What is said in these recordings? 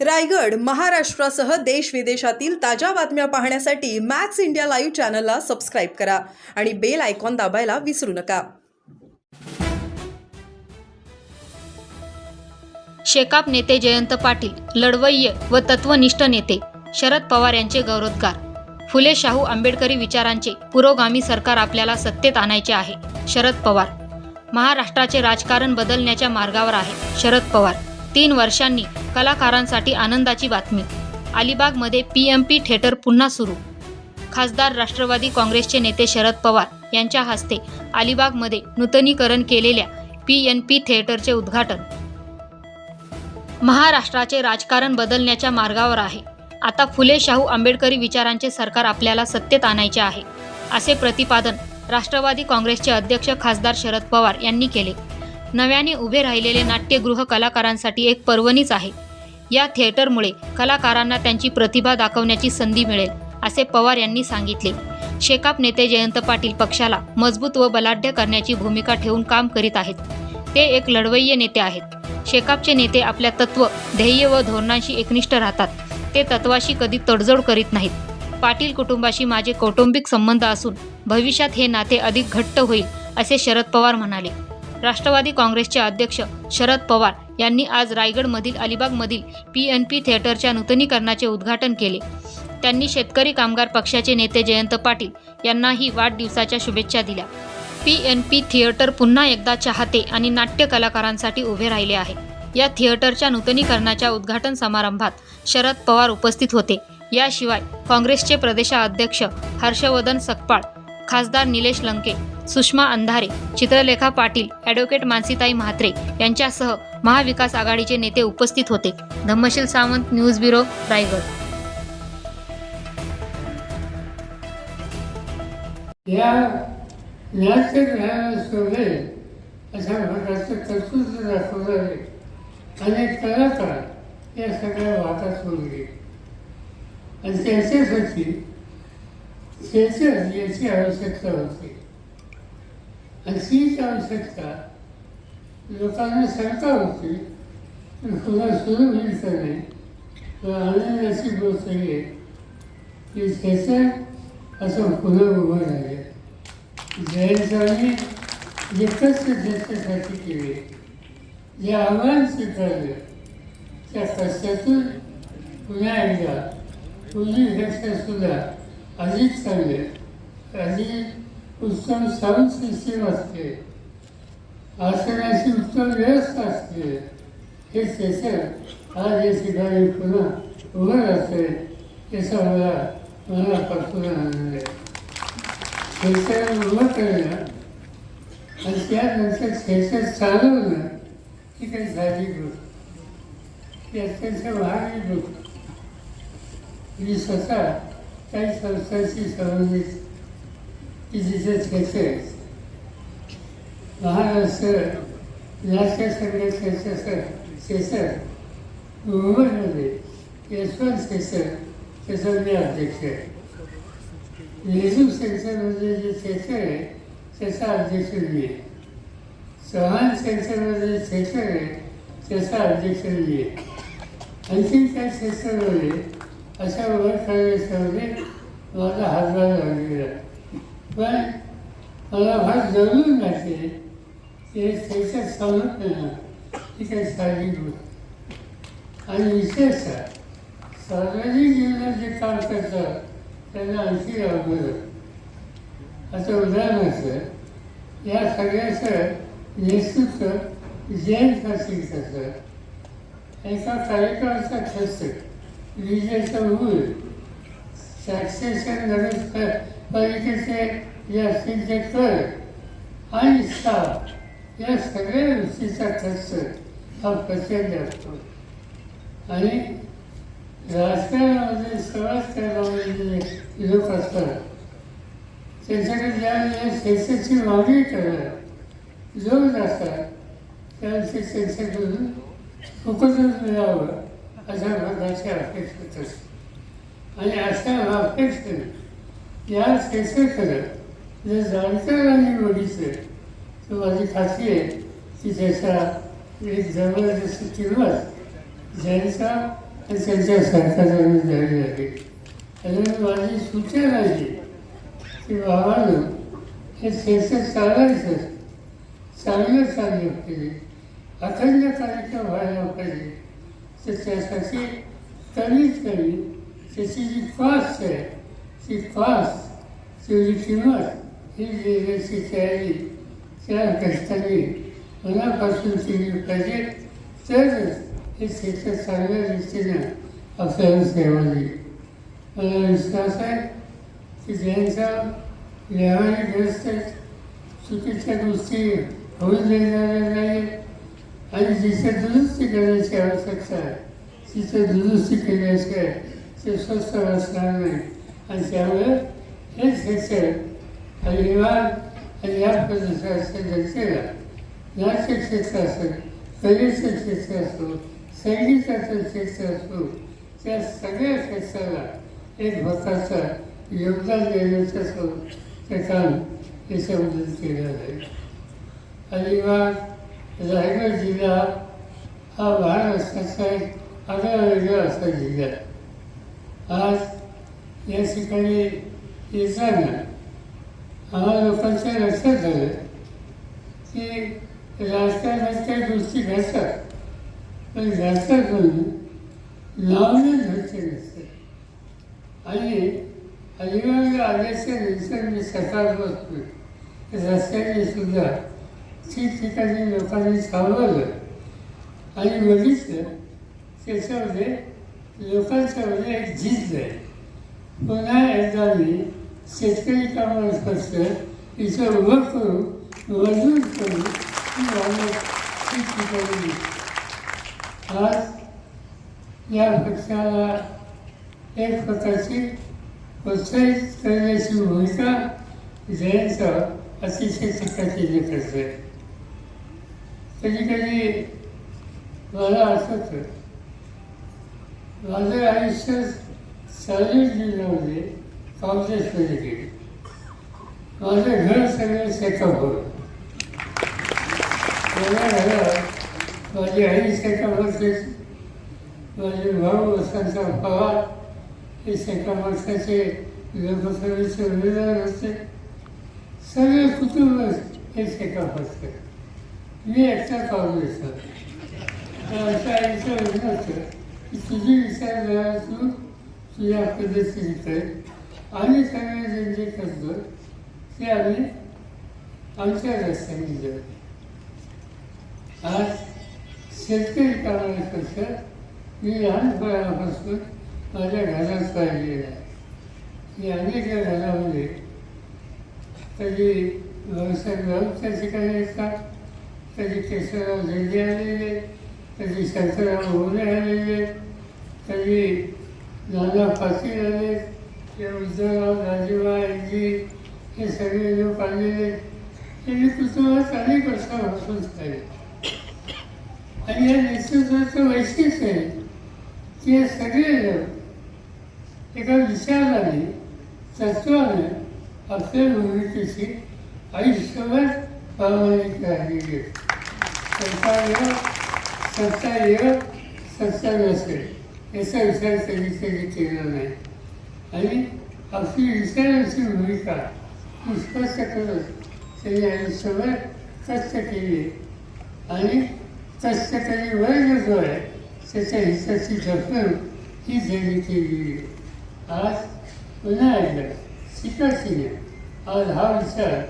रायगड महाराष्ट्रासह देश विदेशातील ताज्या बातम्या पाहण्यासाठी मॅक्स इंडिया लाईव्ह चॅनलला सबस्क्राईब करा आणि बेल आयकॉन दाबायला विसरू नका. शेकाप नेते जयंत पाटील लढवय्य व तत्वनिष्ठ नेते शरद पवार यांचे गौरवोद्गार. फुले शाहू आंबेडकरी विचारांचे पुरोगामी सरकार आपल्याला सत्तेत आणायचे आहे शरद पवार. महाराष्ट्राचे राजकारण बदलण्याच्या मार्गावर आहे शरद पवार. तीन वर्षांनी कलाकारांसाठी आनंदाची बातमी. अलिबागमध्ये पी एम पी थिएटर पुन्हा सुरू. खासदार राष्ट्रवादी काँग्रेसचे नेते शरद पवार यांच्या हस्ते अलिबागमध्ये नूतनीकरण केलेल्या पी एन पी थिएटरचे उद्घाटन. महाराष्ट्राचे राजकारण बदलण्याच्या मार्गावर आहे. आता फुले शाहू आंबेडकरी विचारांचे सरकार आपल्याला सत्तेत आणायचे आहे असे प्रतिपादन राष्ट्रवादी काँग्रेसचे अध्यक्ष खासदार शरद पवार यांनी केले. नव्याने उभे राहिलेले नाट्यगृह कलाकारांसाठी एक पर्वणीच आहे. या थिएटरमुळे कलाकारांना त्यांची प्रतिभा दाखवण्याची संधी मिळेल असे पवार यांनी सांगितले. शेकाप नेते जयंत पाटील पक्षाला मजबूत व बलाढ्य करण्याची भूमिका ठेवून काम करीत आहेत. ते एक लढवय्य नेते आहेत. शेकापचे नेते आपल्या तत्व ध्येय व धोरणांशी एकनिष्ठ राहतात. ते तत्वाशी कधी तडजोड करीत नाहीत. पाटील कुटुंबाशी माझे कौटुंबिक संबंध असून भविष्यात हे नाते अधिक घट्ट होईल असे शरद पवार म्हणाले. राष्ट्रवादी काँग्रेसचे अध्यक्ष शरद पवार यांनी आज रायगडमधील अलिबागमधील पी एन पी थिएटरच्या नूतनीकरणाचे उद्घाटन केले. त्यांनी शेतकरी कामगार पक्षाचे नेते जयंत पाटील यांनाही वाढदिवसाच्या शुभेच्छा दिल्या. पी एन पी थिएटर पुन्हा एकदा चाहते आणि नाट्य कलाकारांसाठी उभे राहिले आहे. या थिएटरच्या नूतनीकरणाच्या उद्घाटन समारंभात शरद पवार उपस्थित होते. याशिवाय काँग्रेसचे प्रदेशाध्यक्ष हर्षवर्धन सकपाळ खासदार निलेश लंके सुषमा अंधारे चित्रलेखा पाटील ॲडव्होकेट मानसीताई म्हात्रे यांच्यासह महाविकास आघाडीचे नेते उपस्थित होते. Dhammasheel Sawant news bureau Raigad. या नाट्य घराला अशा प्रकारचं कर्तृत्व दाखवणारे अनेक कलाकार या सगळ्या वादात होऊन गेले आणि त्याच्यासाठी थिएटर याची आवश्यकता होती आणि तीच आवश्यकता लोकांना शंका होती पण पुन्हा सुरू होईल का नाही? व आनंदाची गोष्ट आहे की थिएटर असं पुन्हा उभं राहिले. जयंतांनी जे कष्ट त्याच्यासाठी केले जे आव्हान स्वीकारलं त्या कष्टातून पुन्हा एकदा पूर्वी सुद्धा अधिक चांगले अधिक उत्तम साऊंड सिस्टीम असते आसनाची उत्तम व्यवस्था असते. हे स्टेशन आज या ठिकाणी पुन्हा उभं असते याचा मला मनापासून आनंद आहे. स्टेशन उभं करणं आणि त्यानंतर स्टेशन चालवणं ही काही साधी गोष्ट. ही अत्यंत महागडी गोष्ट. मी स्वतः काही संस्थांशी संबंधित की क्षेत्र आहेत महाराष्ट्र नाट्य संघटनेचं मुंबईमध्ये यशवंत क्षेत्र त्याचा अध्यक्ष आहे नेहरू सेंटरमध्ये जे थिएटर आहे त्याचा अध्यक्ष मी आहे चव्हाण जे थिएटर आहे त्याचा अध्यक्ष मी आहे आणखी त्या क्षेत्रामध्ये अशा वर करण्याच्यामध्ये माझा हातभार लागलेला आहे. पण मला फार जरूर वाटते ते थिएटर चालत नाही ही काही साधी गोष्ट आणि विशेषतः सार्वजनिक जीवनात जे काम करतात त्यांना आणखी अवघड आता उदाहरणार्थ या सगळ्याचं नेतृत्व जैन फासिल करतात एका कार्यक्रमाचा खर्च विजेचं मूळ टॅक्सेशन नगर पालिकेचे जे असतील ते कर आणि स्टाफ या सगळ्या गोष्टीचा खर्च हा प्रचंड असतो आणि राजकारणामध्ये समाज करणारे लोक असतात त्यांच्याकडे ज्या शेतीची मागणी करणार लोक असतात त्यावेळेस त्यांच्याकडून फुकटच मिळावं अशा प्रकारची अपेक्षा असते आणि अशा अपेक्षेने या क्षेत्राकडे जर जाणकारांनी बघितलं तो माझी खात्री आहे की त्याचा एक जबरदस्त किंमत ज्यांचा आणि त्यांच्या सरकारने जारी झाली त्याच्यामुळे माझी सूचना आहे की बाबांनो हे क्षेत्र चालायचं चांगलं चाललं पाहिजे अखंड कार्यक्रम व्हायला पाहिजे. तर त्यासाठी कमीत कमी त्याची जी कॉस्ट आहे ती कॉस्ट तेवढी किंमत ही देण्याची तयारी त्या कष्टाने मनापासून केली पाहिजे तरच हे क्षेत्र चांगल्या रीतीनं आपल्याला सेवा देईल मला विश्वास आहे की ज्यांचा व्यवहारिक ग्रस्त चुकीच्या गोष्टी होऊन देणाऱ्या नाही आणि जिथं दुरुस्ती करण्याची आवश्यकता आहे तिथं दुरुस्ती केल्याशिवाय ते स्वस्त असणार नाही आणि त्यामुळे हे क्षेत्र अलिबाग आणि या प्रदेशाच्या जनतेला नाट्य क्षेत्र असेल कलेचं क्षेत्र असो संगीताचं क्षेत्र असो त्या सगळ्या क्षेत्राला एक प्रकारचं योगदान देण्याचं ते काम याच्याबद्दल केलं जाईल अलिबाग रायगड जिल्हा हा महाराष्ट्राचा एक आगळा वेगळा असा जिल्हा आहे. आज या ठिकाणी येताना आम्हा लोकांच्या लक्षात आलं की राजकारणाच्या गोष्टी घडतात पण घडतात म्हणून लावणी घडते नसते आणि अलिबागला आल्याच्यानंतर मी सकाळपासून रस्त्याने सुद्धा ठिकठिकाणी लोकांनी थांबवलं आणि बघितलं त्याच्यामध्ये लोकांच्यामध्ये एक जिद्द आहे. पुन्हा एकदा मी शेतकरी कामाला फक्त इथं उभं करू मजूर करू ही ठिकठिकाणी आज या पक्षाला एक प्रकारची प्रोत्साहित करण्याची भूमिका जयंत अतिशय चिकाटीने करते कधी कधी मला आठवतं माझं आयुष्य चालू जिल्ह्यामध्ये काँग्रेसमध्ये गेले. माझं घर सगळं सेकअप होतं मला घरात माझी आई सेकअप होते माझे भाऊ वसंत पवार हे सेका वर्षाचे लोकसभेचे उमेदवार असते. सगळे कुटुंब हे सेका असते मी एकटा काँग्रेस असं आईचं लग्न होतं की तुझी विचारधारा तू तुझ्या पद्धतीने कर आम्ही सगळे जे करतो ते आम्ही आमच्या रस्त्याने जाऊ आज शेतकरी कामापेक्षा मी लहानपणापासून माझ्या घरात पाहिलेलं आहे मी अनेक घरामध्ये कधी व्यवसाय राऊत त्या ठिकाणी येतात कधी केशवराव झेंडे आलेले कधी शंकरराव मोरे आलेले कधी नाना पाटील आले किंवा उद्धवराव राजीबा यांची हे सगळे लोक आलेले त्यांनी मी कुटुंबात अनेक वर्षापासून झाले आणि या नेतृत्वाचं वैशिष्ट्य आहे की हे सगळे लोक एका विचाराने तत्वाने आपल्या भूमिकेशी आयुष्यभर प्रामाणिक राहिलेली आहे. सरकार येऊ सत्ता याचा विचार कधी कधी केलेला नाही. आणि आपली विचाराची भूमिका स्पष्ट करत त्यांनी आयुष्यभर कष्ट केली. आणि कष्टकरी वर्ग जो आहे त्याच्या हिताची जपणूक ही त्यांनी केलेली आज पुन्हा एकदा शिकायची आज हा विचार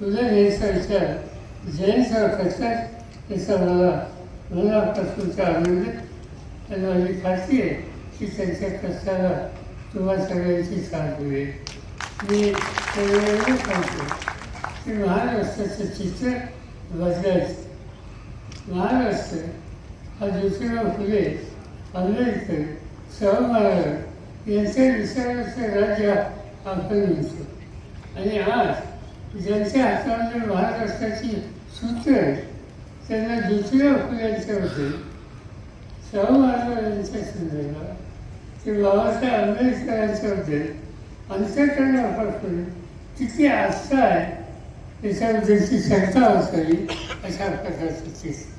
तुला यांचा विचार जयंतराव करतात याचा मला मनापासूनचा आनंद आहे. आणि माझी खात्री आहे की त्यांच्या कष्टाला तुम्हा सगळ्यांची साथ मिळेल. मी सगळ्यांना सांगतो की महाराष्ट्राचं चित्र बदलायचं. महाराष्ट्र हा ज्योतिराव फुले आंबेडकर शाहू महाराज यांच्या विचाराचं राज्य आपण म्हणतो. आणि आज ज्यांच्या हातामध्ये महाराष्ट्राची सूत्र आहे त्यांना दुसऱ्या ज्योतिराव होते. शाहू महाराजांच्या संदर्भात ते बाबासाहेब आंबेडकरांच्याबद्दल अंतकरणापासून किती आस्था आहे त्याच्याबद्दलची शंका असावी अशा प्रकारची चित्र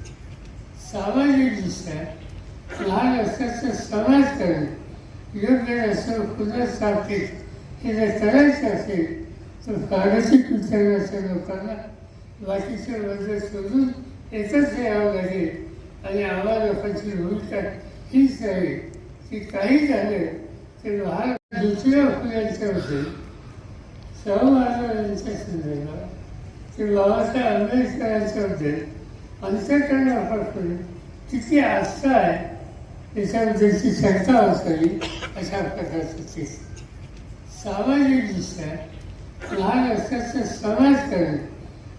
सामाजिकदृष्ट्या लहान रस्त्याचं समाजकरण योग्य असं पुनर्स्थापित हे जर करायचं असेल तर प्रादेशिक अशा लोकांना बाकीचे वर्ग शोधून एकच यावं लागेल आणि आम्हा लोकांची भूमिका हीच आहे. की काही झालं तर लहान दुसऱ्या फुलांच्याबद्दल होते सहमहाराजांच्या संदर्भात ते बाबासाहेब आंबेडकरांच्याबद्दल अंतकरण वापरून किती आस्था आहे. त्याच्याबद्दलची शंका असावी अशा प्रकारचं ते. सामाजिकदृष्ट्या लहान समाज करण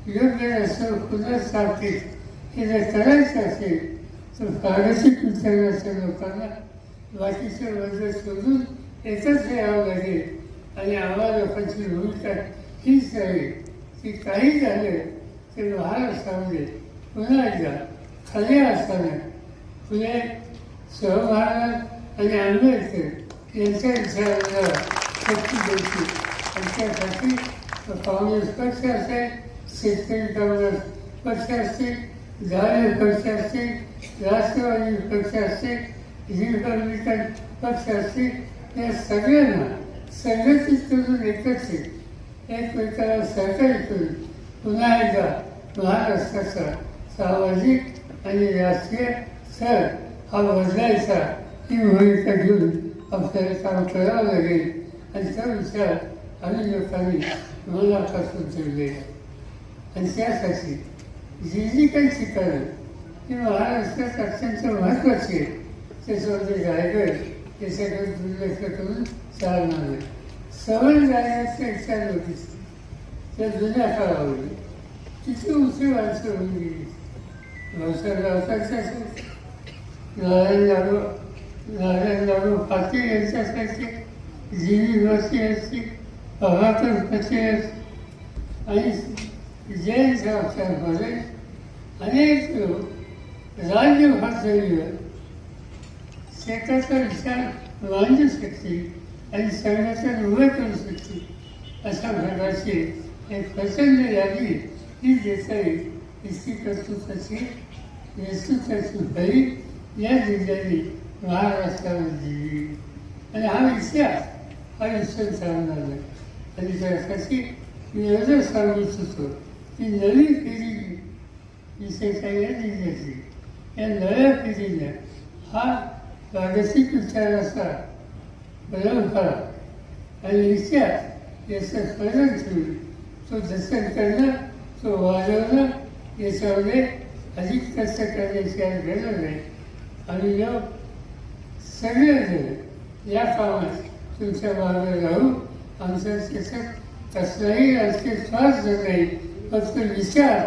योग्य रस्त्यावर पुनर्स्थापित हे जर करायचं असेल तर प्रादेशिक विचाराच्या लोकांना बाकीचे वर्ग सोडून एकच यावं लागेल आणि आम्हाला लोकांची भूमिका हीच राहील की काही झालं तर महाराष्ट्रामध्ये पुन्हा एकदा खाली असताना पुणे सहभाग आणि आंबेडकर यांच्या विचारांना शक्ती द्यायची त्याच्यासाठी काँग्रेस पक्ष असेल शेतकरी काँग्रेस पक्ष असतील झाडे पक्ष असतील राष्ट्रवादी पक्ष असतील रिपब्लिकन पक्ष असतील या सगळ्यांना संघटित करून एकत्रित एकमेकाला सहकार्य करून पुन्हा एकदा महाराष्ट्राचा सामाजिक आणि राजकीय सर हा बदलायचा ही भूमिका घेऊन आपल्याला काम करावं लागेल. आणि त्या विचार अनेक लोकांनी मनापासून ठेवले आणि त्यासाठी जी जी काही ठिकाणं ती महाराष्ट्रात अत्यंत महत्त्वाची आहे. त्याच्यामध्ये रायगड त्याच्याकडे दुर्लक्ष करून चालणार नाही सवय जाण्याचा विचार होती त्या जुन्या काळामध्ये किती उंची माणसं होऊन गेली. व्यवसाय व्यवसायाचे असेल. नारायण लाडू नारायण लाडू पाटील यांच्यासारखे जीवी वस्ती यांची प्रभाकर पटेल आणि जैन संस्थांमध्ये अनेक लोक राज्य पातळीवर शेताचा विचार मांडू शकतील आणि संघटन उभे करू शकतील अशा भागाची एक प्रचंड यादी ही देता येईल इतकी कर्तृत्वाची नेतृत्वाची भरी या जिल्ह्याने महाराष्ट्राला दिली आणि हा इतिहास हा विश्व चालणार आहे आणि त्यासाठी मी एवढं सांगू इच्छितो की नवी पिढी विशेषतः या जिल्ह्यातली या नव्या पिढीने हा प्रादेशिक विचाराचा परंपरा आणि विचार याचं स्मरण ठेवून तो जतन करणं तो वाजवणं याच्यामध्ये अधिक कष्ट करण्याची आज गरज आहे आणि लोक सगळेजण या कामात तुमच्या मागे राहू आमच्या त्याच्यात कसलाही राजकीय स्वार्थ नाही फक्त विचार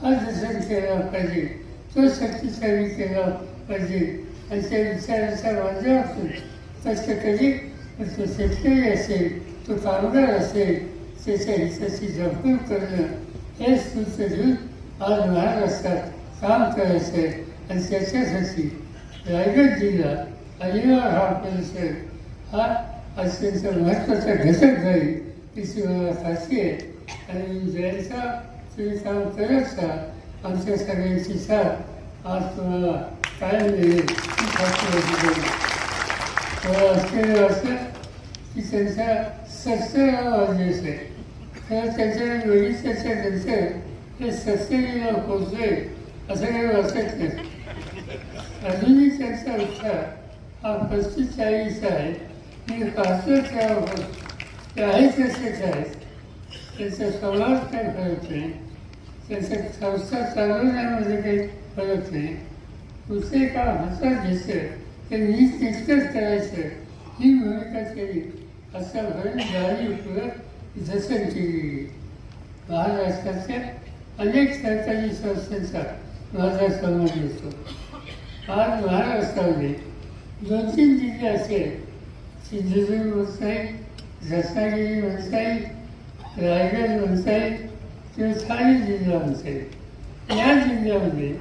हा जसं केला पाहिजे. तो शक्तिशाली केला पाहिजे. आणि त्या विचाराच्या माध्यमातून तसं कधी तो शेतकरी असेल तो कामगार असेल त्याच्या हिताची जपून करणं हे सूत्र घेऊन आज महाराष्ट्रात काम करायचं आहे. आणि त्याच्यासाठी रायगड जिल्हा अलिबाग हा परिसर हा अत्यंत महत्त्वाचा घटक जाईल याची मला खात्री आहे. आणि मी तुम्ही काम करत राहा आमच्या सगळ्यांची साथ आज तुम्हाला कायम मिळेल मला आश्चर्य वाटतं की त्यांचा सत्तरावा वाढदिवस आहे. त्यांच्या वेळी त्याच्या त्याच्यानंतर हे सत्तरीला पोचले असं काही वाटत नाही. अजूनही त्यांचा उत्साह हा पस्तीस चाळीस आहे. मी पाहतो त्यावर ते आहे तसेच आहेत त्यांचा स्वभाव काही फरक नाही त्यांच्या संस्था चालवण्यामध्ये काही फरक नाही दुसरे काम हातात घेतलं ते नीट तितकंच करायचं. ही भूमिका केली. असा भरून जाळी पुरत जतन केली. महाराष्ट्राच्या अनेक सरकारी संस्थांचा माझा समाज येतो आज महाराष्ट्रामध्ये दोन तीन जिल्हे असेल सिंधुदुर्ग म्हणता येईल रत्नागिरी रायगड म्हणता किंवा ठाणे जिल्हा म्हणता या जिल्ह्यामध्ये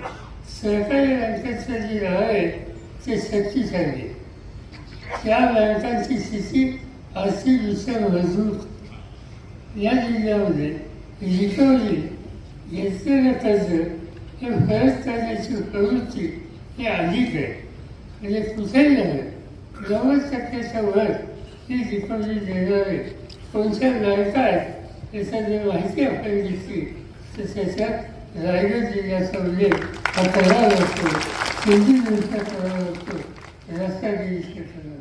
सरकारी बँकेचं जे राह आहे ते शक्तिशाली आहे. त्या बँकांची स्थिती विषय मजबूत या जिल्ह्यामध्ये रिकव्हरी घेतलेलं कर्ज हे परत करण्याची प्रवृत्ती ही अधिक आहे. म्हणजे कुठेही झालं नव्वद टक्क्याच्या वर ती शिकवणी देणारे कोणत्या लायका आहेत याचा जर माहिती आपल्याला घेतली तर त्याच्यात रायगड जिल्ह्याचा उल्लेख हा करावा लागतो सिंधुदुर्गचा करावा लागतो रत्नागिरीचा करावा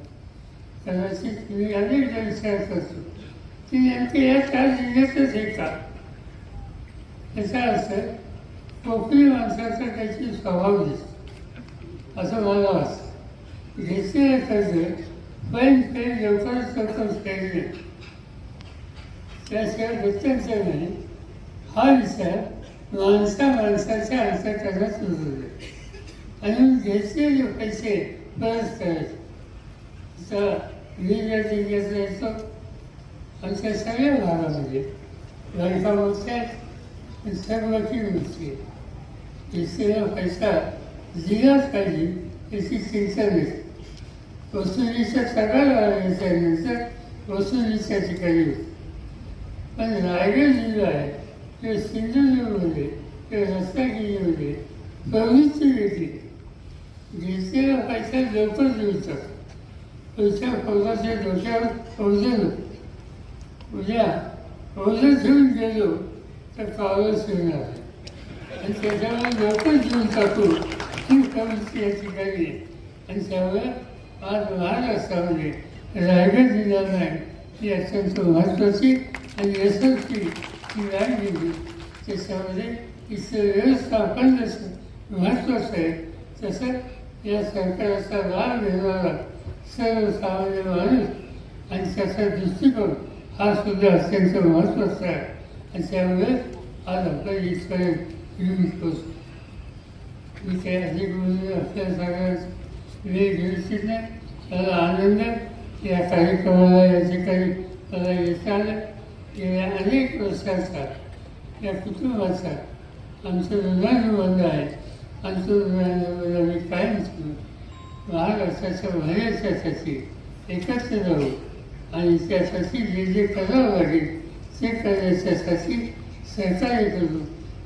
कदाचित मी अनेकदा विचार करतो. की नेमके या चार जिल्ह्यातच आहे का? याचा अर्थ कोकणी माणसाचा त्याची स्वभाव दिसतो. असं मला वाटतं. घेतलेलं कर्ज पण ते लवकरच लवकर फेडले त्याशिवाय प्रत्यंतर नाही हा विचार माणसा माणसाच्या अंतकरणात रुजवले आणि घेतलेले पैसे परत करायचे. मी ज्या जिल्ह्यात राहतो आमच्या सगळ्या भागामध्ये बँका बोलतात सर्व की बोलते घेतलेला पैसा दिलाच पाहिजे याची चिंता नसते वसुलीच्या सगळ्या लागल्याच्यानंतर वसुलीच्या ठिकाणी. पण रायगड जिल्हा आहे किंवा सिंधुदुर्गमध्ये किंवा रत्नागिरीमध्ये प्रवृत्ती वेगळी घेतलेला पैसा लवकर देऊ शकतो तुमच्या फौजाच्या डोक्यावर फौजन उद्या फौजन ठेवून गेलो तर कावळच येणार आणि त्याच्यामुळे लवकर हो. देऊन टाकू ही प्रवृत्ती या ठिकाणी आणि त्यामुळे आज असल्यामुळे रायगड जिल्ह्याला नाही. ही अत्यंत महत्त्वाची आणि यशस्वी ही राजगिरी त्याच्यामध्ये म्हणजे. इथलं व्यवस्थापन जसं महत्त्वाचं आहे तसं या सरकारचा लाभ घेणारा सर्वसामान्य माणूस आणि त्याचा दृष्टिकोन हा सुद्धा अत्यंत महत्त्वाचा आहे. आणि त्यामुळे आज आपल्या इथपर्यंत येऊन पोचतो मी काही अधिक बोलून आपल्या सगळ्यात मी घेऊ त्याला आनंद या कार्यक्रमाला या ठिकाणी मला येता आलं गेल्या अनेक वर्षाचा या कुटुंबाचा आमचं ऋणानुबंध आहे. आमचं ऋणानुबंध आम्ही कायम ठेवू महाराष्ट्राच्या भल्याच्यासाठी एकत्र राहू. आणि त्यासाठी जे जे करावं लागेल ते करण्याच्यासाठी सहकार्य करू.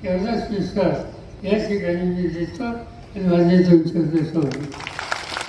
एवढाच विश्वास. या ठिकाणी मी देतो आणि माझे तुमच्या शब्द